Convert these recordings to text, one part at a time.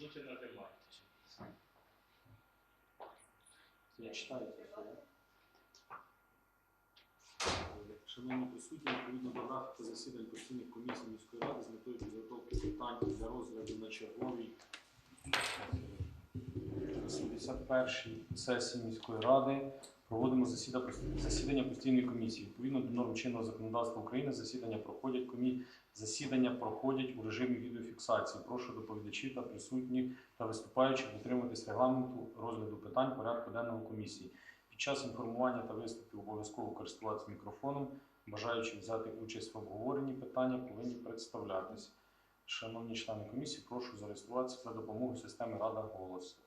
Бути на тематиці. Я читаю це? Шановні присутні, відповідно до графіка засідань постійних комісій міської ради з метою підготовки питань для розгляду на черговій 81-й сесії міської ради проводимо засідання постійної комісії. Відповідно до норм чинного законодавства України засідання проходять комі... засідання проходять у режимі відеофіксації. Прошу доповідачів та присутніх та виступаючих дотримуватись регламенту розгляду питань порядку денного комісії. Під час інформування та виступів обов'язково користуватися мікрофоном. Бажаючи взяти участь в обговоренні питання, повинні представлятись. Шановні члени комісії, прошу зареєструватися за допомогою системи Рада голос.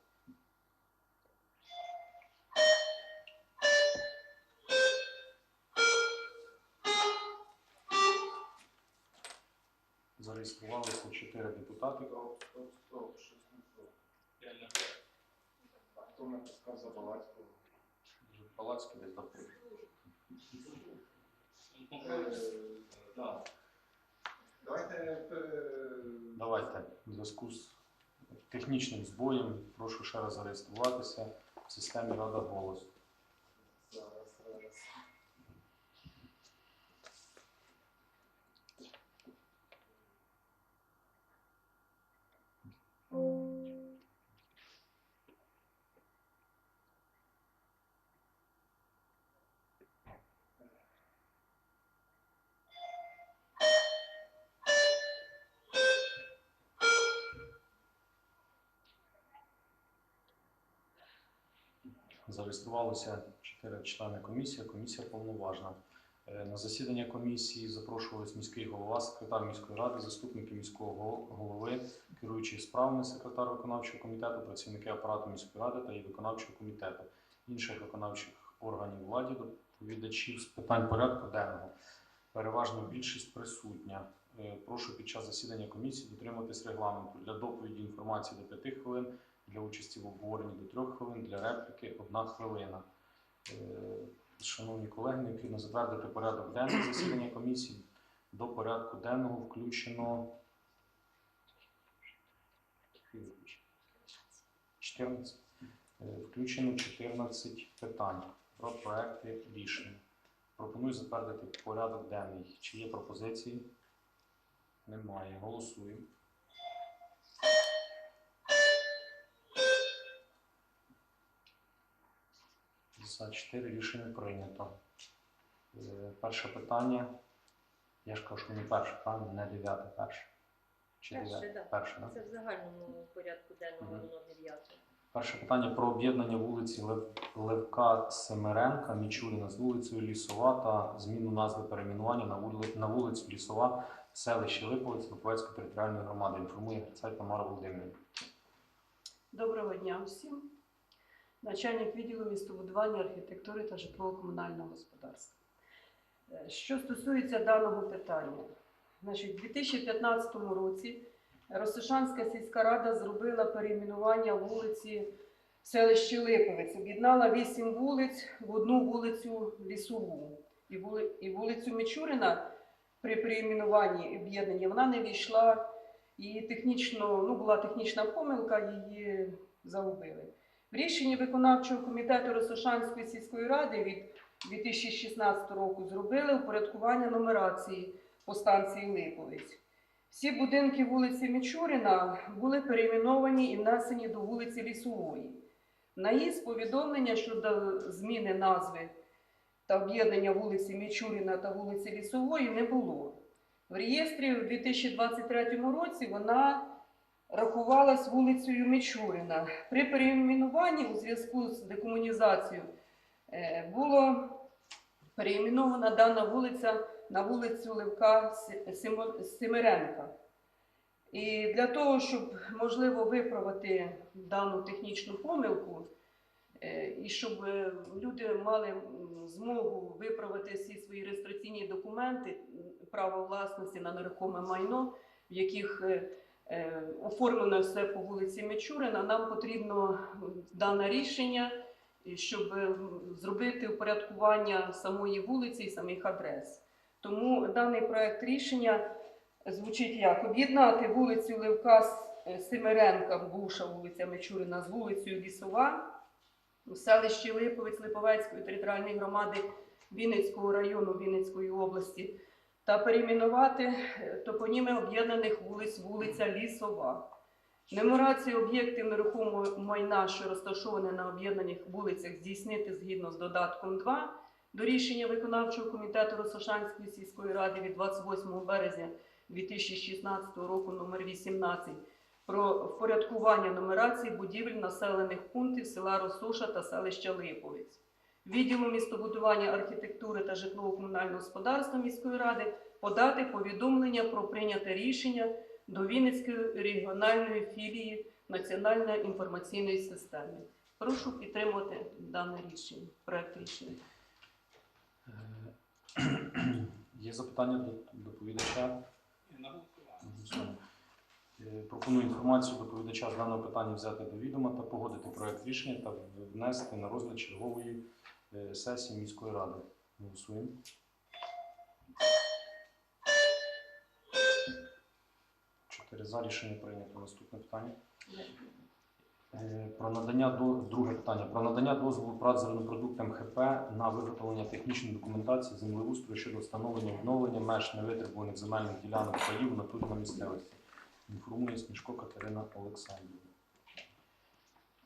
Зареєструвалися 4 депутати. Хто натискав за Балацького? Палацький десь дав. Давайте Давайте в зв'язку з технічним збоєм прошу ще раз зареєструватися в системі Рада голос. Зареєструвалися 4 члени комісії. Комісія повноважна. Е, На засідання комісії запрошувались міський голова, секретар міської ради, заступники міського голови, керуючий справами, секретар виконавчого комітету, працівники апарату міської ради та і виконавчого комітету, інших виконавчих органів влади, доповідачів з питань порядку денного. Переважна більшість присутня. Е, Прошу під час засідання комісії дотриматись регламенту для доповіді інформації до 5 хвилин, для участі в обговоренні до 3 хвилин, для репліки 1 хвилина. Е, Шановні колеги, необхідно затвердити порядок денний засідання комісії. До порядку денного включено 14. Е, Включено 14 питань про проекти рішень. Пропоную затвердити порядок денний. Чи є пропозиції? Немає. Голосуємо. За 4 рішення прийнято. Е, Перше питання. Я ж кажу, що не перше, правильно? Не дев'яте, перше. Чи Перше, дев'яте? да. Перше, да? Це в загальному порядку денному Мгм. воно дев'яте. Перше питання про об'єднання вулиці Лев... Левка Семеренка, Мічуріна з вулицею Лісова та зміну назви перейменування на, вули... на вулицю Лісова, селище Липовець, Липовецької територіальної громади. Інформує Грицай Тамара Володимирівна. Доброго дня усім. Начальник відділу містобудування, архітектури та житлово-комунального господарства. Е, Що стосується даного питання, значить, у 2015 році Росошанська сільська рада зробила перейменування вулиці в селищі Липовець, об'єднала вісім вулиць в одну вулицю Лісову. І вулицю Мічурина при перейменуванні об'єднання вона не війшла і технічно, ну, була технічна помилка, її загубили. Рішенні виконавчого комітету Росошанської сільської ради від 2016 року зробили упорядкування нумерації по станції Липовець. Всі будинки вулиці Мічуріна були перейменовані і внесені до вулиці Лісової. На її повідомлення щодо зміни назви та об'єднання вулиці Мічуріна та вулиці Лісової не було. В реєстрі в 2023 році вона рахувалась вулицею Мічурина. При перейменуванні у зв'язку з декомунізацією е, було перейменована дана вулиця на вулицю Левка Си- Симо- Семеренка. І для того, щоб можливо виправити дану технічну помилку, е, і щоб е, люди мали змогу виправити всі свої реєстраційні документи право власності на нерухоме майно, в яких оформлено все по вулиці Мичурина, нам потрібно дане рішення, щоб е, зробити упорядкування самої вулиці і самих адрес. Тому даний проект рішення звучить як об'єднати вулицю Левка е, Семеренка, бувша вулиця Мичурина, з вулицею Лісова у селищі Липовець Липовецької територіальної громади Вінницького району Вінницької області та перейменувати топоніми об'єднаних вулиць вулиця Лісова. Меморацію об'єктів нерухомого майна, що розташовані на об'єднаних вулицях, здійснити згідно з додатком 2 до рішення виконавчого комітету Росошанської сільської ради від 28 березня 2016 року номер 18 про впорядкування нумерації будівель населених пунктів села Росоша та селища Липовець. Відділу містобудування архітектури та житлово-комунального господарства міської ради подати повідомлення про прийняте рішення до Вінницької регіональної філії Національної інформаційної системи. Прошу підтримати дане рішення, проект рішення. Е, Є запитання до доповідача? Е, Пропоную інформацію доповідача з даного питання взяти до відома та погодити проект рішення та внести на розгляд чергової сесії міської ради. Голосуємо. Чотири за рішення прийнято. Наступне питання. Е, Про надання до друге питання про надання дозволу прад зернопродуктам ХП на виготовлення технічної документації землеустрою щодо встановлення відновлення меж невитребуваних земельних ділянок паїв в натурі на місцевості. Інформує Смішко Катерина Олександрівна.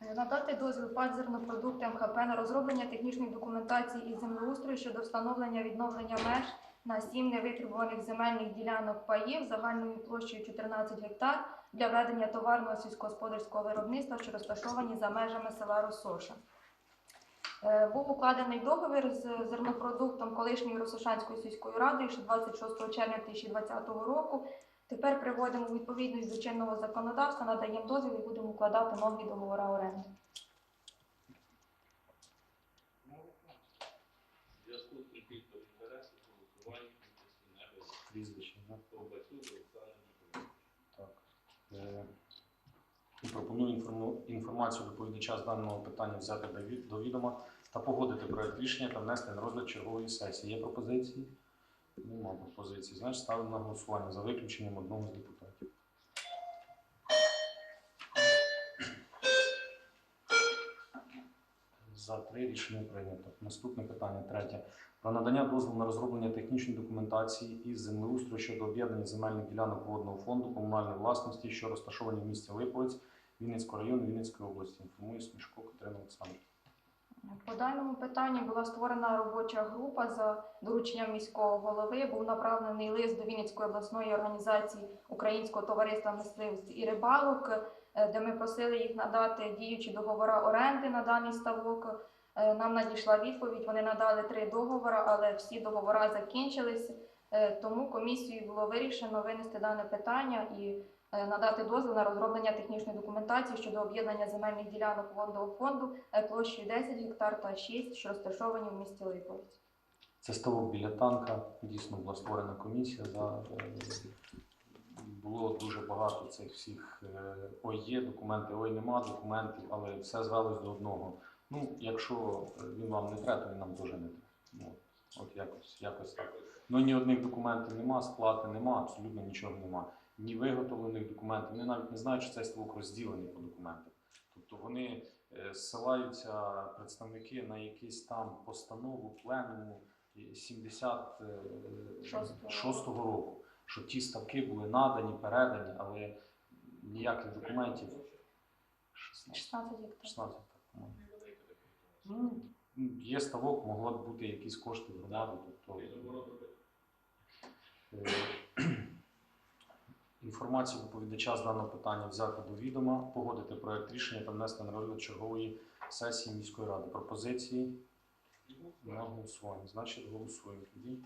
Надати дозвіл ПАД зернопродуктам ХП на розроблення технічної документації із землеустрою щодо встановлення відновлення меж на сім невитребуваних земельних ділянок паїв загальною площею 14 гектар для ведення товарного сільськогосподарського виробництва, що розташовані за межами села Росоша. Е, Був укладений договір з зернопродуктом колишньої Росошанської сільської ради ще 26 червня 2020 року. Тепер приводимо у відповідність до чинного законодавства, надаємо дозвіл і будемо укладати нові договори оренди. Зв'язку з конфліктом інтересів голосування Прізвище. да? Ковбасюк Олександр Ніколаєвич. Так. Е, і Пропоную інформу- інформацію доповідача з даного питання взяти до від- до відома та погодити проект рішення та внести на розгляд чергової сесії. Є пропозиції? Нема пропозицій. Значить, ставимо на голосування за виключенням одного з депутатів. За три рішення прийнято. Наступне питання, третє. Про надання дозволу на розроблення технічної документації із землеустрою щодо об'єднання земельних ділянок водного фонду комунальної власності, що розташовані в місті Липовець, Вінницького району, Вінницької області. Інформує Смішко Катерина Олександрівна. По даному питанню була створена робоча група за дорученням міського голови. Був направлений лист до Вінницької обласної організації Українського товариства мисливств і рибалок, е, де ми просили їх надати діючі договори оренди на даний ставок. Е, Нам надійшла відповідь. Вони надали три договори, але всі договори закінчились. Е, Тому комісією було вирішено винести дане питання і надати дозвіл на розроблення технічної документації щодо об'єднання земельних ділянок водного фонду е, площею 10 гектар та 6, що розташовані в місті Липовець. Це ставок біля танка. Дійсно була створена комісія. За, е, було дуже багато цих всіх е, ой є документи, ой нема документів, але все звелось до одного. Ну, якщо е, він вам не треба, то він нам теж не треба. Ну, от якось, якось так. Ну ні одних документів нема, сплати нема, абсолютно нічого нема. Ні виготовлених документів. Вони навіть не знають, що цей ставок розділений по документах. Тобто вони е, ссилаються представники на якісь там постанову пленуму 76-го року, що ті ставки були надані, передані, але ніяких документів 16, 16 так, по-моєму. Ну, є ставок, могло б бути якісь кошти в громаду. Тобто, е, інформацію доповідача з даного питання взяти до відома, погодити проект рішення та внести на розгляд чергової сесії міської ради. Пропозиції на голосування. Значить, голосуємо тоді.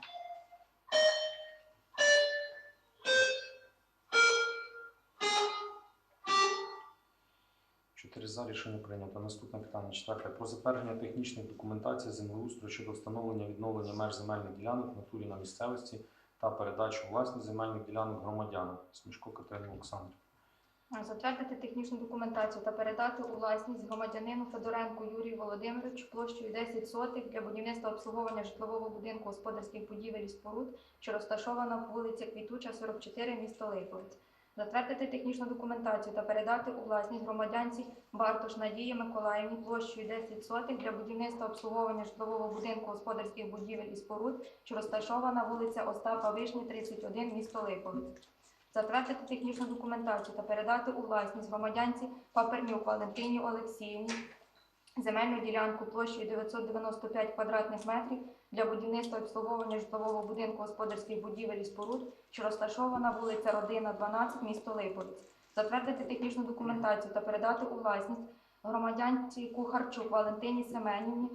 Чотири за рішення прийнято. Наступне питання четверте. Про затвердження технічної документації землеустрою щодо встановлення відновлення меж земельних ділянок в натурі на місцевості та передачу у власність земельних ділянок громадянам. Смішко Катерина Олександрівна. Затвердити технічну документацію та передати у власність громадянину Федоренку Юрію Володимировичу площею 10 сотих для будівництва обслуговування житлового будинку господарських будівель і споруд, що розташована по вулиці Квітуча, 44, місто Липовець. Затвердити технічну документацію та передати у власність громадянці Бартош Надії Миколаївні площею 10 сотих для будівництва обслуговування житлового будинку господарських будівель і споруд, що розташована вулиця Остапа Вишні, 31, місто Липовець. Затвердити технічну документацію та передати у власність громадянці Папернюк Валентині Олексіївні земельну ділянку площею 995 квадратних метрів для будівництва обслуговування житлового будинку господарських будівель і споруд, що розташована вулиця Родина, 12, місто Липовець. Затвердити технічну документацію та передати у власність громадянці Кухарчук Валентині Семенівні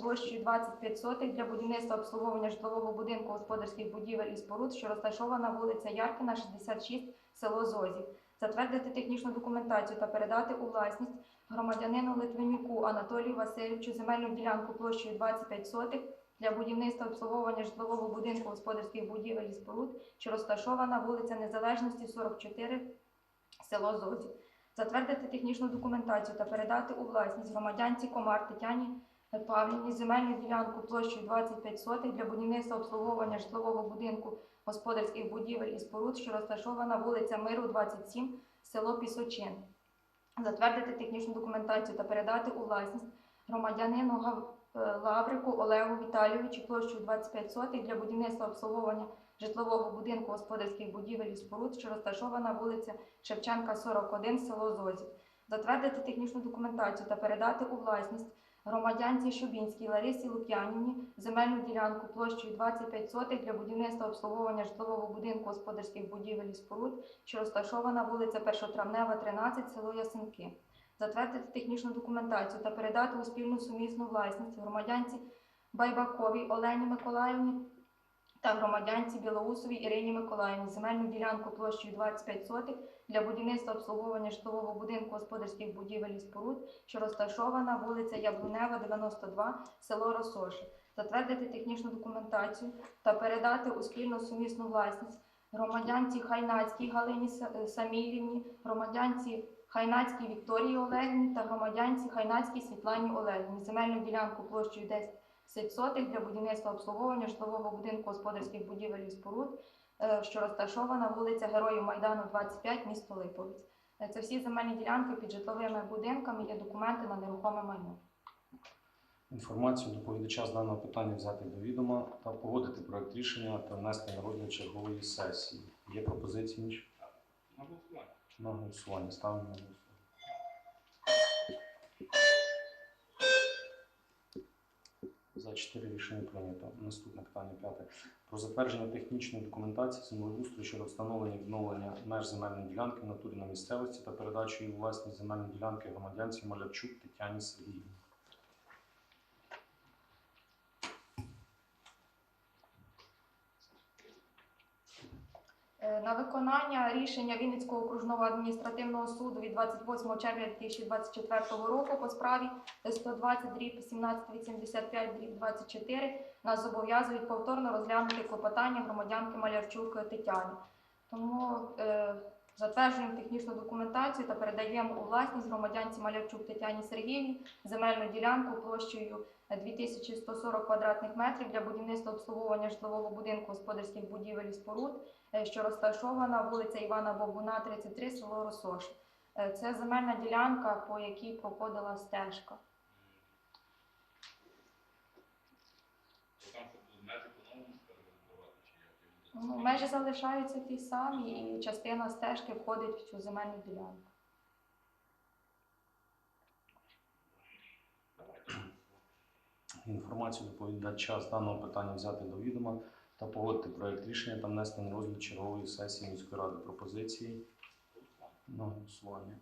площею 25 сотих для будівництва обслуговування житлового будинку господарських будівель і споруд, що розташована вулиця Яркіна, 66, село Зозів. Затвердити технічну документацію та передати у власність громадянину Литвинюку Анатолію Васильовичу земельну ділянку площею 25 сотих для будівництва обслуговування житлового будинку господарських будівель і споруд, що розташована вулиця Незалежності, 44, село Зозів. Затвердити технічну документацію та передати у власність громадянці Комар Тетяні Павлівні земельну ділянку площею 25 сотих для будівництва обслуговування житлового будинку господарських будівель і споруд, що розташована вулиця Миру, 27, село Пісочин. Затвердити технічну документацію та передати у власність громадянину Лаврику Олегу Віталійовичу площею 25 сотих для будівництва обслуговування житлового будинку господарських будівель і споруд, що розташована вулиця Шевченка, 41, село Зозів. Затвердити технічну документацію та передати у власність громадянці Шубінській Ларисі Лук'янівні земельну ділянку площею 25 сотих для будівництва обслуговування житлового будинку господарських будівель і споруд, що розташована вулиця Першотравнева, 13, село Ясенки. Затвердити технічну документацію та передати у спільну сумісну власність громадянці Байбаковій Олені Миколаївні та громадянці Білоусовій Ірині Миколаївні земельну ділянку площею 25 сотих для будівництва обслуговування житлового будинку господарських будівель і споруд, що розташована вулиця Яблунева, 92, село Росоши. Затвердити технічну документацію та передати у спільну сумісну власність громадянці Хайнацькій Галині Самілівні, громадянці Хайнацькій Вікторії Олегівні та громадянці Хайнацькій Світлані Олегівні земельну ділянку площею 10 сотих для будівництва обслуговування житлового будинку господарських будівель і споруд, е, що розташована вулиця Героїв Майдану, 25, місто Липовець. Е, Це всі земельні ділянки під житловими будинками, є документи на нерухоме майно. Інформацію доповідача з даного питання взяти до відома та погодити проект рішення та внести на розгляд чергової сесії. Є пропозиції інші? На голосування. Ставимо на голосування. За 4 рішення прийнято. Наступне питання п'яте. Про затвердження технічної документації землеустрою щодо встановлення відновлення меж земельної ділянки в натурі на місцевості та передачу її у власність земельної ділянки громадянці Малявчук Тетяні Сергіївні. На виконання рішення Вінницького окружного адміністративного суду від 28 червня 2024 року по справі 120 дріб 1785 дріб 24 нас зобов'язують повторно розглянути клопотання громадянки Малярчук Тетяни. Тому е, затверджуємо технічну документацію та передаємо у власність громадянці Малярчук Тетяні Сергіївні земельну ділянку площею 2140 квадратних метрів для будівництва обслуговування житлового будинку господарських будівель і споруд е, що розташована вулиця Івана Богуна, 33, село Росош. Е, Це земельна ділянка, по якій проходила стежка. То там, щоб межі по-новому перебудувати, чи як? я не Ну, межі залишаються ті самі, і частина стежки входить в цю земельну ділянку. Інформацію доповідача з даного питання взяти до відома та погодити проект рішення та внести на розгляд чергової сесії міської ради пропозиції на голосування.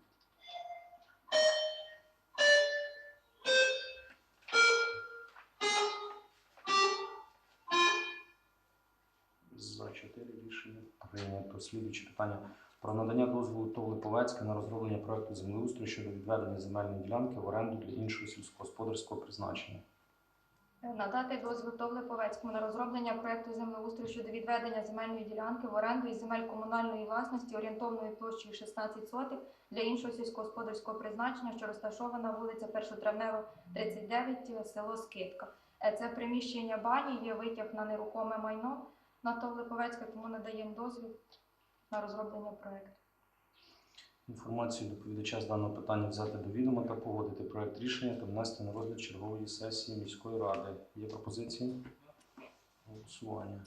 За чотири рішення прийнято. Слідуюче питання про надання дозволу ТОВ Липовецьке на розроблення проекту землеустрою щодо відведення земельної ділянки в оренду для іншого сільськогосподарського призначення. Надати дозвіл ТОВ Липовецькому на розроблення проекту землеустрою щодо відведення земельної ділянки в оренду із земель комунальної власності орієнтовною площею 16 сотих для іншого сільськогосподарського призначення, що розташована вулиця Першотравнева, 39, село Скидка. Е, Це приміщення бані, є витяг на нерухоме майно на ТОВ Липовецьке, тому надаємо дозвіл на розроблення проекту. Інформацію доповідача з даного питання взяти до відома та погодити проект рішення та внести на розгляд чергової сесії міської ради. Є пропозиції? Голосування.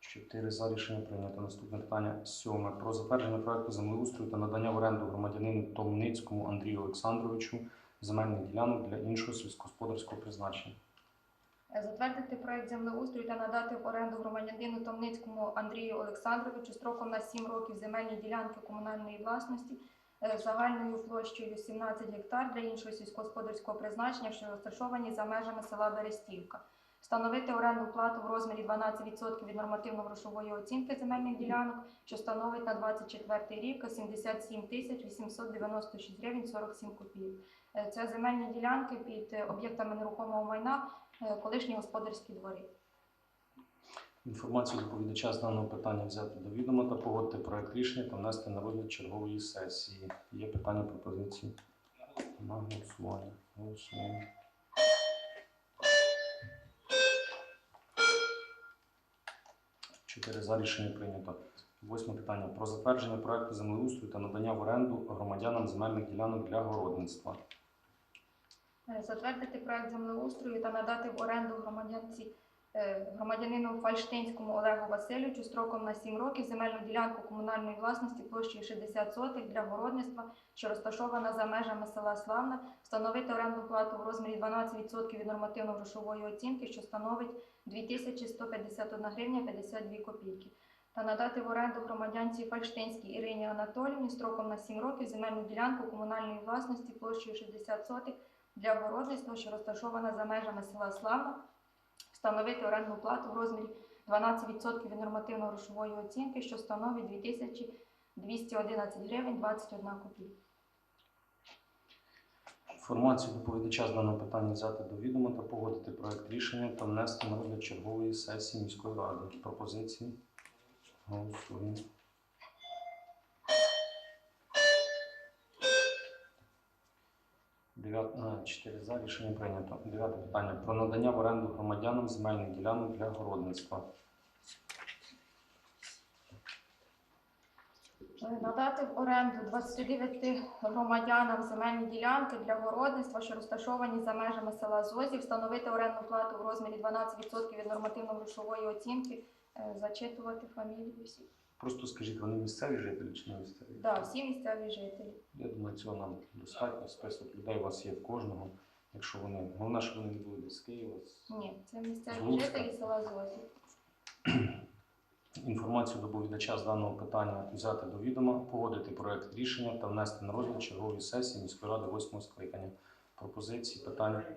Чотири за рішення прийнято. Наступне питання сьоме. Про затвердження проекту землеустрою та надання в оренду громадянину Томницькому Андрію Олександровичу земельних ділянок для іншого сільськогосподарського призначення. Затвердити проект землеустрою та надати в оренду громадянину Томницькому Андрію Олександровичу строком на 7 років земельні ділянки комунальної власності е, загальною площею 17 гектар для іншого сільськогосподарського призначення, що розташовані за межами села Берестівка встановити оренду плату в розмірі 12% від нормативно-грошової оцінки земельних ділянок, що становить на 24 рік 77 тисяч 896 гривень 47 копійок. Е, це земельні ділянки під е, об'єктами нерухомого майна, е, колишні господарські двори. Інформацію доповідача з даного питання взяти до відома та погодити проект рішення та внести на розгляд чергової сесії. Є питання пропозиції? На голосування. Голосування. 4 за рішення прийнято. Восьме питання. Про затвердження проекту землеустрою та надання в оренду громадянам земельних ділянок для городництва. Е, затвердити проект землеустрою та надати в оренду громадянці громадянину Фальштинському Олегу Васильовичу строком на 7 років земельну ділянку комунальної власності площею 60 сотих для городництва, що розташована за межами села Славна, встановити орендну плату в розмірі 12% від нормативно-грошової оцінки, що становить 2151 гривня 52 копійки. Та надати в оренду громадянці Фальштинській Ірині Анатоліївні строком на 7 років земельну ділянку комунальної власності площею 60 сотих для городництва, що розташована за межами села Славна, встановити орендну плату в розмірі 12% від нормативно-грошової оцінки, що становить 2211 гривень 21 копійка. Інформацію доповідача з даного питання взяти до відома та погодити проект рішення та внести на розгляд чергової сесії міської ради. Пропозиції? Голосуємо. Дев'ят- а, Чотири за рішення прийнято. Дев'яте питання про надання в оренду громадянам земельних ділянок для городництва. Е, Надати в оренду 29 громадянам земельні ділянки для городництва, що розташовані за межами села Зозів, встановити орендну плату в розмірі 12% від нормативно-грошової оцінки, Е, зачитувати фамілії всі. Просто скажіть, вони місцеві жителі чи не місцеві? Да, всі місцеві жителі. Я думаю, цього нам достатньо. Список людей у вас є в кожного. Якщо вони головне, щоб вони не були з Києва. з- Ні, це місцеві З жителі села Зозів. Інформацію доповідача з даного питання взяти до відома, погодити проект рішення та внести на розгляд чергової сесії міської ради восьмого скликання. Пропозиції, питання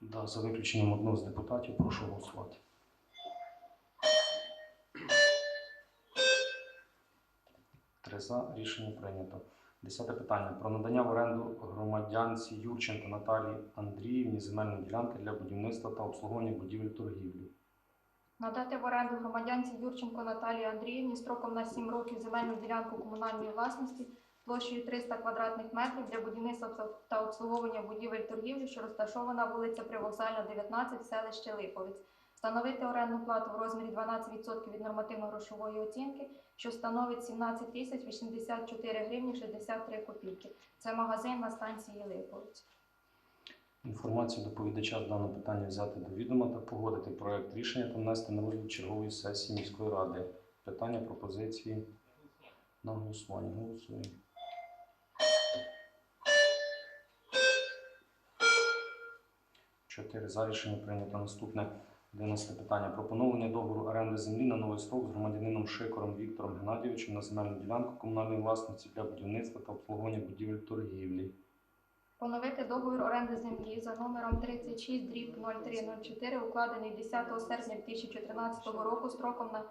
да, за виключенням одного з депутатів. Прошу голосувати. За рішення прийнято. Десяте питання про надання в оренду громадянці Юрченко Наталії Андріївні земельної ділянки для будівництва та обслуговування будівель торгівлі. Надати в оренду громадянці Юрченко Наталії Андріївні строком на 7 років земельну ділянку комунальної власності площею 300 квадратних метрів для будівництва та- обслуговування будівель торгівлі, що розташована вулиця Привокзальна, 19, селище Липовець. Встановити орендну плату в розмірі 12% від нормативно-грошової оцінки, що становить 17 тисяч 84 гривні 63 копійки. Це магазин на станції Липовець. Інформацію доповідача з даного питання взяти до відома та погодити проект рішення та внести на розгляд чергової сесії міської ради. Питання, пропозиції на голосування. Голосуємо. Чотири за рішення прийнято. Наступне 11 питання. Про поновлення договору оренди землі на новий срок з громадянином Шикором Віктором Геннадійовичем на земельну ділянку комунальної власності для будівництва та обслуговування будівель торгівлі. Поновити договір оренди землі за номером 36 дріб 0304, укладений 10 серпня 2014 року строком на,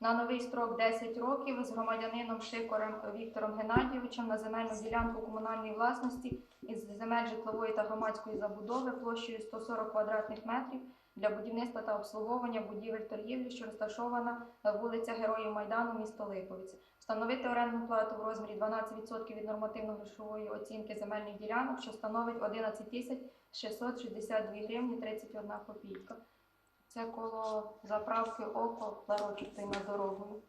на новий строк 10 років з громадянином Шикорем Віктором Геннадійовичем на земельну ділянку комунальної власності із земель житлової та громадської забудови площею 140 квадратних метрів для будівництва та обслуговування будівель торгівлі, що розташована на вулиця Героїв Майдану, місто Липовець. Встановити орендну плату в розмірі 12% від нормативно-грошової оцінки земельних ділянок, що становить 11 тисяч 662 гривні 31 копійка. Це коло заправки око ларочок над дорогою.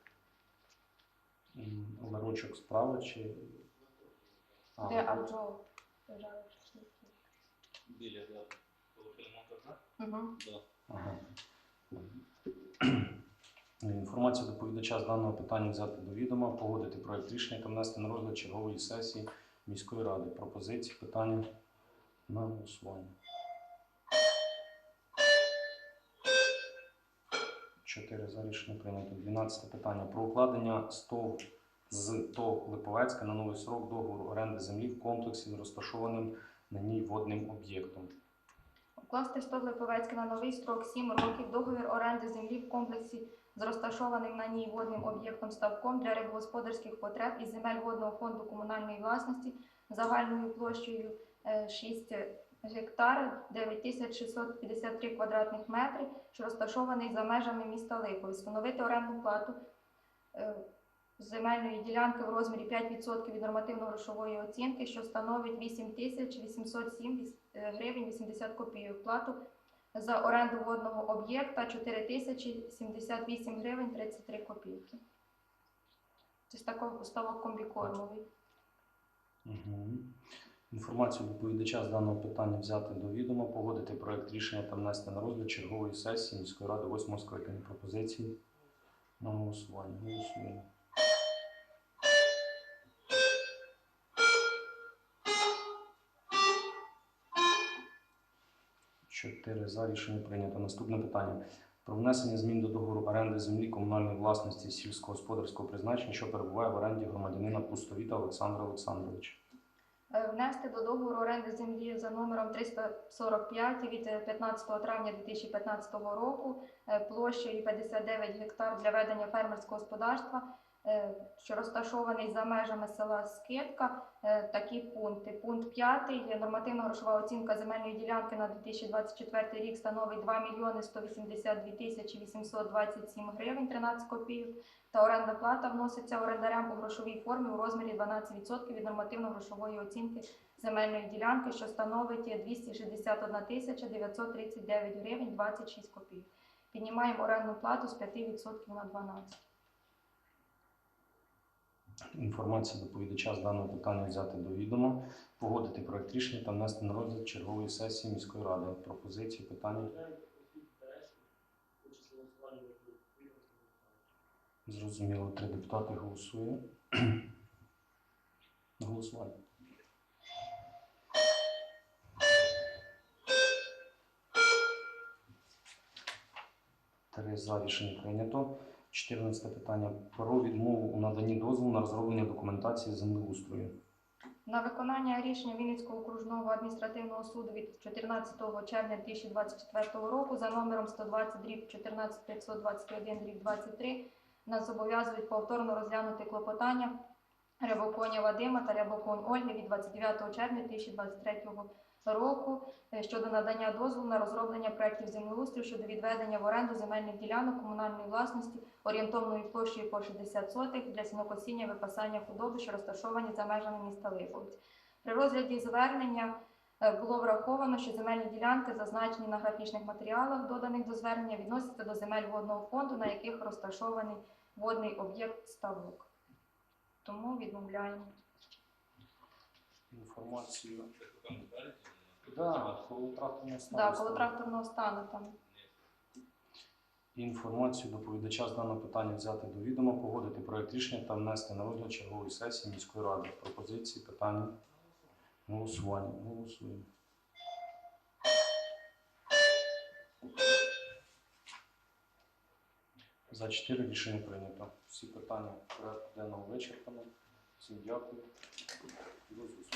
Ларочок справа чи. А, Де Авджо. Біля да, фільмонтажа. Угу. Да. Ага. Інформацію доповідача з даного питання взяти до відома, погодити проект рішення та внести на розгляд чергової сесії міської ради. Пропозиції, питання на голосування. Чотири за рішення прийнято. 12 питання про укладення СТОВ з ТОВ Липовецька на новий срок договору оренди землі в комплексі з розташованим на ній водним об'єктом. Укласти стов Липовецьке на новий строк 7 років договір оренди землі в комплексі з розташованим на ній водним об'єктом ставком для рибогосподарських потреб із земель водного фонду комунальної власності загальною площею е, 6 гектар 9653 квадратних метри, що розташований за межами міста Липові. Встановити орендну плату е, земельної ділянки в розмірі 5% від нормативно-грошової оцінки, що становить 8807 е, гривень 80 копійок. Плату за оренду водного об'єкта 4078 гривень 33 копійки. Це ж такий ставок комбікормовий. Угу. Інформацію доповідача з даного питання взяти до відома, погодити проект рішення та внести на розгляд чергової сесії міської ради 8 скликання пропозиції на голосування. Голосуємо. Чотири за рішення прийнято. Наступне питання. Про внесення змін до договору оренди землі комунальної власності сільськогосподарського призначення, що перебуває в оренді громадянина Пустовіта Олександра Олександровича. Е, Внести до договору оренди землі за номером 345 від е, 15 травня 2015 року е, площею 59 гектар для ведення фермерського господарства, е, що розташований за межами села Скидка. Е, Такі пункти. Пункт 5. Нормативно-грошова оцінка земельної ділянки на 2024 рік становить 2 мільйони 182 тисячі 827 гривень 13 копійок та орендна плата вноситься орендарям у грошовій формі у розмірі 12% від нормативно-грошової оцінки земельної ділянки, що становить 261 тисяча 939 гривень 26 копійок. Піднімаємо орендну плату з 5% на 12%. Інформацію доповідача з даного питання взяти до відома, погодити проект рішення та внести на розгляд чергової сесії міської ради. Пропозиції, питання зрозуміло. Три депутати голосує. Голосування. Три за рішення прийнято. 14 питання про відмову у наданні дозволу на розроблення документації землеустрою. На виконання рішення Вінницького окружного адміністративного суду від 14 червня 2024 року за номером 120 дріб 14 521 дріб 23 нас зобов'язують повторно розглянути клопотання Рябоконя Вадима та Рябоконь Ольги від 29 червня 2023 року е, щодо надання дозволу на розроблення проєктів землеустрою щодо відведення в оренду земельних ділянок комунальної власності орієнтовною площею по 60 сотих для сінокосіння випасання худоби, що розташовані за межами міста Липовець. При розгляді звернення е, було враховано, що земельні ділянки, зазначені на графічних матеріалах, доданих до звернення, відносяться до земель водного фонду, на яких розташований водний об'єкт ставок. Тому відмовляємо. Інформацію. Да, коли тракторна Да, коло тракторного стану там. Інформацію доповідача з даного питання взяти до відома, погодити проект рішення та внести на розгляд чергової сесії міської ради. Пропозиції, питання, голосування. Голосуємо. За 4 рішення прийнято. Всі питання порядку денного вичерпано. Всім дякую. До зустрічі.